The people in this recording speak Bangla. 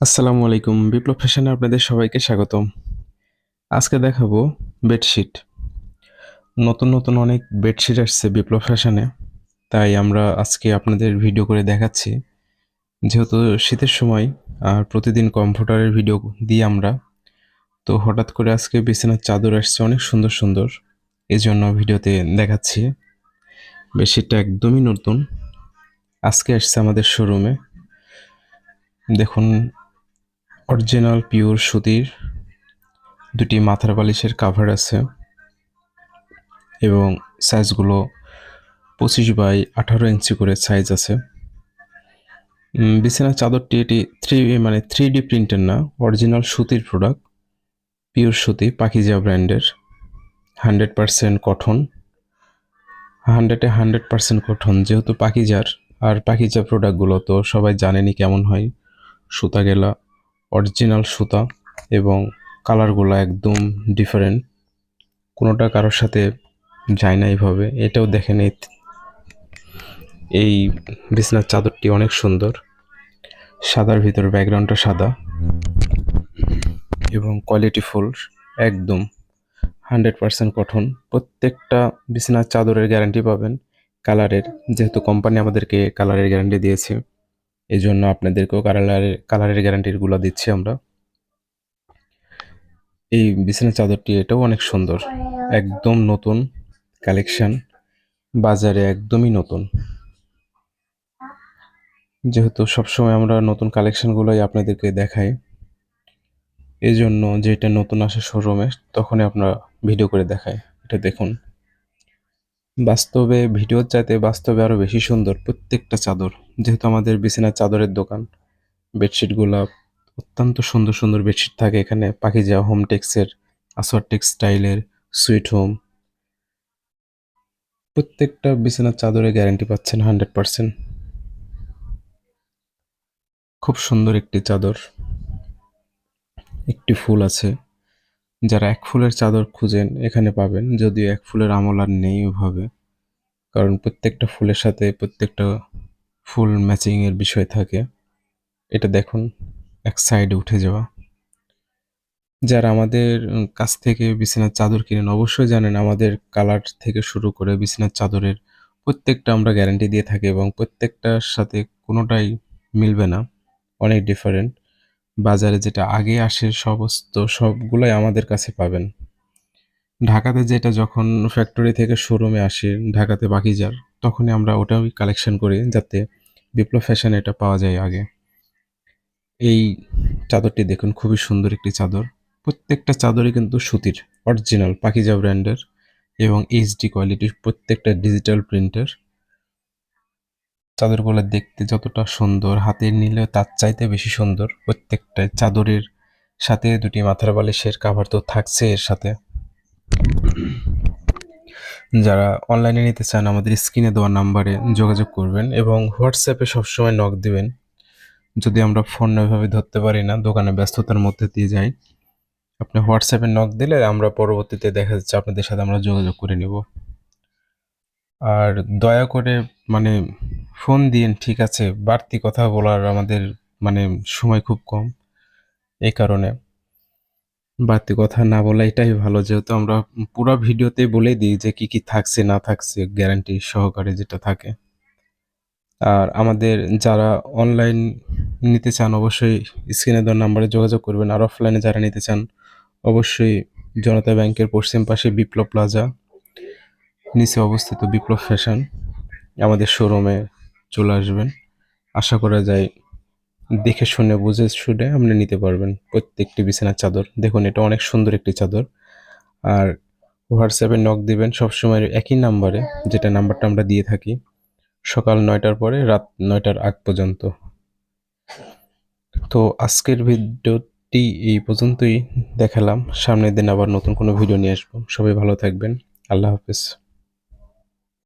আসসালামু আলাইকুম। বিপ্লব ফ্যাশনে আপনাদের সবাইকে স্বাগতম। আজকে দেখাবো বেডশিট। নতুন নতুন অনেক বেডশিট আসছে বিপ্লব ফ্যাশনে। তাই আমরা আজকে আপনাদের ভিডিও করে দেখাচ্ছি। যেহেতু শীতের সময় আর প্রতিদিন কম্পিউটারের ভিডিও দিই আমরা, তো হঠাৎ করে আজকে বিছানার চাদর আসছে অনেক সুন্দর সুন্দর। এই জন্য ভিডিওতে দেখাচ্ছি। বেডশিটটা একদমই নতুন। আজকে আসছে আমাদের শোরুমে। দেখুন অরিজিনাল, পিওর সুতির দুটি মাথার বালিশের কাভার আছে এবং সাইজগুলো পঁচিশ বাই আঠারো ইঞ্চি করে সাইজ আছে। বিছানার চাদরটি এটি থ্রি মানে থ্রি ডি প্রিন্টের না অরিজিনাল সুতির প্রোডাক্ট পিওর সুতি পাকিজা ব্র্যান্ডের হান্ড্রেড পারসেন্ট কঠন হান্ড্রেডে হান্ড্রেড পারসেন্ট কঠন যেহেতু পাখিজার আর পাখিজা প্রোডাক্টগুলো তো সবাই জানেনই কেমন হয়, সুতা গেলা অরিজিনাল সুতা এবং কালারগুলো একদম ডিফারেন্ট কোনোটা কারোর সাথে যায় না এইভাবে, এটাও দেখেন এই এই বিছনার চাদরটি অনেক সুন্দর। সাদার ভিতর ব্যাকগ্রাউন্ডটা সাদা এবং কোয়ালিটি ফুল একদম হান্ড্রেড পার্সেন্ট কঠন প্রত্যেকটা বিছানার চাদরের গ্যারান্টি পাবেন। কালারের যেহেতু কোম্পানি আমাদেরকে কালারের গ্যারান্টি দিয়েছে। এই জন্য আপনাদেরকেও কালারের কালারের গ্যারান্টিগুলো দিচ্ছি আমরা। এই বিছানার চাদরটি এটাও অনেক সুন্দর। একদম নতুন কালেকশন বাজারে একদমই নতুন। যেহেতু সবসময় আমরা নতুন কালেকশনগুলোই আপনাদেরকে দেখাই এই জন্য যেটা নতুন আসে শোরুমে তখনই আমরা ভিডিও করে দেখাই। এটা দেখুন। বাস্তবে ভিডিওর চাইতে বাস্তবে আরও বেশি সুন্দর প্রত্যেকটা চাদর। যেহেতু আমাদের বিছানার চাদরের দোকান বেডশিটগুলো অত্যন্ত সুন্দর সুন্দর বেডশিট থাকে এখানে। পাখি পাখিজা হোম টেক্সের আসর টেক্সটাইলের সুইট হোম প্রত্যেকটা বিছানার চাদরে গ্যারান্টি পাচ্ছেন হান্ড্রেড পার্সেন্ট খুব সুন্দর একটি চাদর। একটি ফুল আছে। যারা এক ফুলের চাদর খুঁজেন, এখানে পাবেন। যদিও এক ফুলের আমল আর নেই ওভাবে। কারণ প্রত্যেকটা ফুলের সাথে প্রত্যেকটা ফুল ম্যাচিংয়ের বিষয় থাকে। এটা দেখুন, এক সাইডে উঠে যাওয়া। যারা আমাদের কাছ থেকে বিছানার চাদর কিনেন, অবশ্যই জানেন আমাদের কালার থেকে শুরু করে বিছানার চাদরের প্রত্যেকটা আমরা গ্যারান্টি দিয়ে থাকি এবং প্রত্যেকটার সাথে কোনোটাই মিলবে না। অনেক ডিফারেন্ট বাজারে যেটা আগে আসে সমস্ত সবগুলোই আমাদের কাছে পাবেন। ঢাকাতে যেটা যখন ফ্যাক্টরি থেকে শোরুমে আসে, ঢাকাতে বাকিজার তখনই আমরা ওটাই কালেকশন করি যাতে বিপ্লব ফ্যাশন এটা পাওয়া যায় আগে। এই চাদরটি দেখুন, খুবই সুন্দর একটি চাদর। প্রত্যেকটা চাদরই কিন্তু সুতির অরিজিনাল পাকিজা ব্র্যান্ডের এবং এইচডি কোয়ালিটির প্রত্যেকটা ডিজিটাল প্রিন্টের চাদরগুলো দেখতে যতটা সুন্দর হাতে নিলে তার চাইতে বেশি সুন্দর। প্রত্যেকটা চাদরের সাথে দুটি মাথার বালিশের কাভার তো থাকছে এর সাথে। যারা অনলাইনে নিতে চান, আমাদের স্ক্রিনে দেওয়া নাম্বারে যোগাযোগ করবেন এবং হোয়াটসঅ্যাপে সবসময় নক দিবেন। যদি আমরা ফোন ওইভাবে ধরতে পারি না, দোকানে ব্যস্ততার মধ্যে দিয়ে যাই, আপনি হোয়াটসঅ্যাপে নক দিলে আমরা পরবর্তীতে দেখা যাচ্ছে আপনাদের সাথে আমরা যোগাযোগ করে নিব। আর দয়া করে মানে ফোন দিন ঠিক আছে। বাড়তি কথা বলার আমাদের মানে সময় খুব কম এই কারণে। বাড়তি কথা না বলা এটাই ভালো, যেহেতু আমরা পুরো ভিডিওতে বলে দিই যে কি কি থাকছে, না থাকছে গ্যারান্টি সহকারে যেটা থাকে। আর আমাদের যারা অনলাইন নিতে চান, অবশ্যই স্ক্রিনে দেওয়ার নাম্বারে যোগাযোগ করবেন। আর অফলাইনে যারা নিতে চান, অবশ্যই জনতা ব্যাংকের পশ্চিম পাশে বিপ্লব প্লাজা নিচে অবস্থিত বিপ্লব ফ্যাশন আমাদের শোরুমে চলে আসবেন। আশা করা যায় দেখে শুনে, বুঝে শুনে আপনি নিতে পারবেন প্রত্যেকটি বিছানার চাদর। দেখুন, এটা অনেক সুন্দর একটি চাদর। আর হোয়াটসঅ্যাপে নক দিবেন সবসময় একই নাম্বারে, যেটা নাম্বারটা আমরা দিয়ে থাকি, সকাল নয়টার পরে রাত নয়টার আগ পর্যন্ত। তো আজকের ভিডিওটি এই পর্যন্তই দেখালাম। সামনের দিন আবার নতুন কোনো ভিডিও নিয়ে আসব। সবাই ভালো থাকবেন। আল্লাহ হাফেজ।